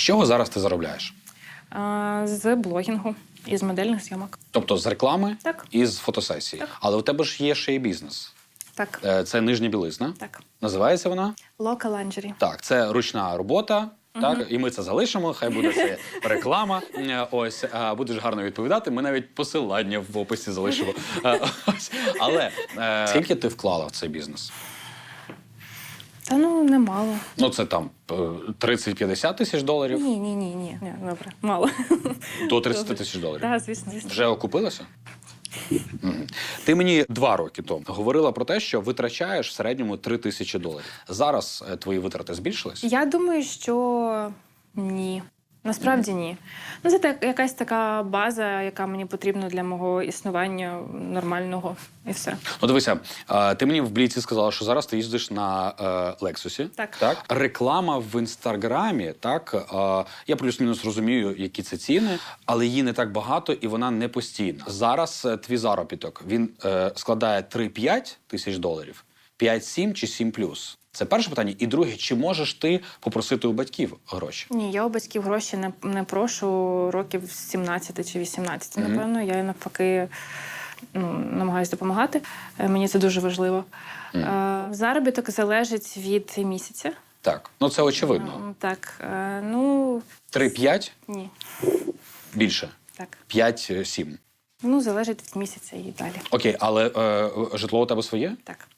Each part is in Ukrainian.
З чого зараз ти заробляєш? З блогінгу і з модельних зйомок. Тобто з реклами Так. і з фотосесії. Так. Але у тебе ж є ще й бізнес. Так, Е, Це нижня білизна. так. Називається вона? Local Lingerie. Так, це ручна робота. Так, і ми це залишимо. Хай буде це реклама. Е, Ось будеш гарно відповідати. Ми навіть посилання в описі залишимо. Е, Ось. Але скільки ти вклала в цей бізнес? Та ну немало. Ну це там е, 30-50 тисяч доларів Ні, ні, ні, ні. Ні, Добре, мало. до 30 Добре. тисяч доларів. Так, звісно, звісно. Вже окупилася? Ти мені два роки тому говорила про те, що витрачаєш в середньому 3 тисячі доларів. Зараз е, твої витрати збільшились? Я думаю, що ні. Насправді ні. Ну, це так, якась така база, яка мені потрібна для мого існування нормального, і все. Ну, дивися, ти мені в бліці сказала, що зараз ти їздиш на е, Лексусі. Так. так. Реклама в інстаграмі, так. Е, я плюс-мінус розумію, які це ціни, але її не так багато і вона не постійна. Зараз е, твій заробіток він е, складає 3-5 тисяч доларів, 5-7 чи 7 плюс. Це перше питання. І друге, чи можеш ти попросити у батьків гроші? Ні, я у батьків гроші не, не прошу років з 17 чи 18. Мгм. Напевно, я навпаки ну, намагаюся допомагати. Е, Мені це дуже важливо. Е, Заробіток залежить від місяця. Так, ну це очевидно. М, Так, е, ну 3-5 ні. більше, Так. 5-7. Ну, залежить від місяця і далі. Окей, але е, житло у тебе своє? Так.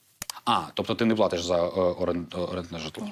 А, тобто ти не платиш за е, орендне житло? Ні.